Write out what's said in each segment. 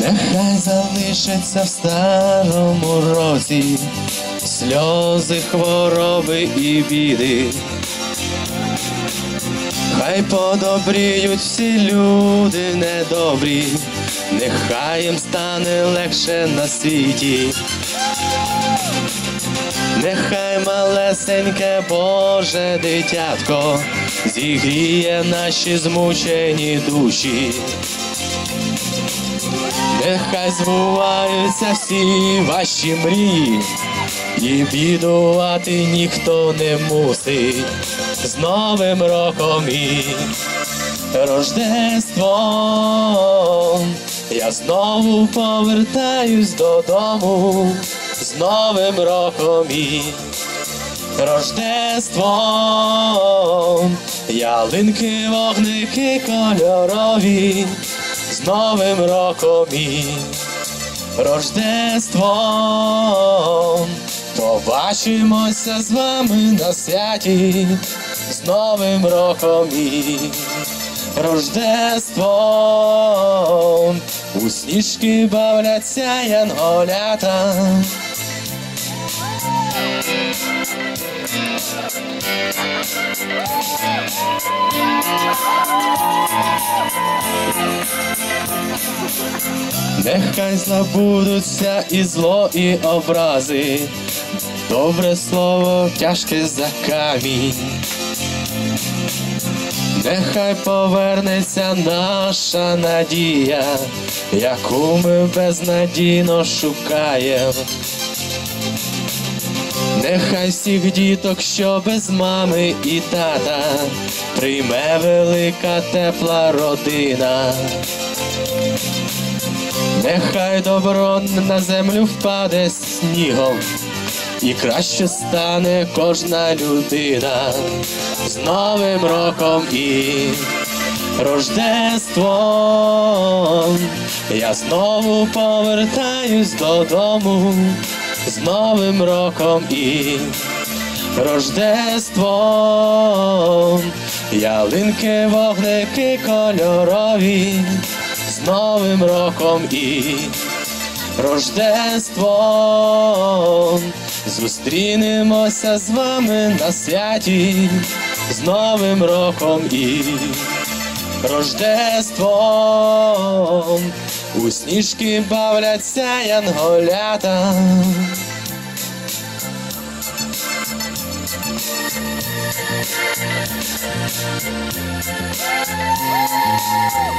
Нехай залишиться в старому році сльози, хвороби і біди. Хай подобріють всі люди недобрі, нехай їм стане легше на світі. Нехай малесеньке Боже дитятко зігріє наші змучені душі. Нехай збуваються всі ваші мрії, і бідувати ніхто не мусить з Новим роком і Рождеством. Я знову повертаюсь додому з Новим роком і Рождеством. Ялинки, вогники кольорові з Новим роком і Рождеством. Побачимося з вами на святі з Новим роком і Рождеством. У сніжки бавляться янголята. Нехай забудуться і зло, і образи, добре слово тяжке за камінь. Нехай повернеться наша надія, яку ми безнадійно шукаємо. Нехай всіх діток, що без мами і тата, прийме велика тепла родина. Нехай добро на землю впаде снігом, і краще стане кожна людина з Новим роком і Рождеством. Я знову повертаюсь додому з Новим роком і Рождеством. Ялинки, вогники кольорові з Новим роком і Рождеством. Зустрінемося з вами на святі з Новим роком і Рождеством. У сніжки бавляться янголята.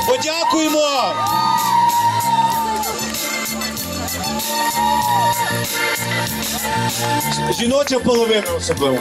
Подякуємо! Жіноча половина особливо.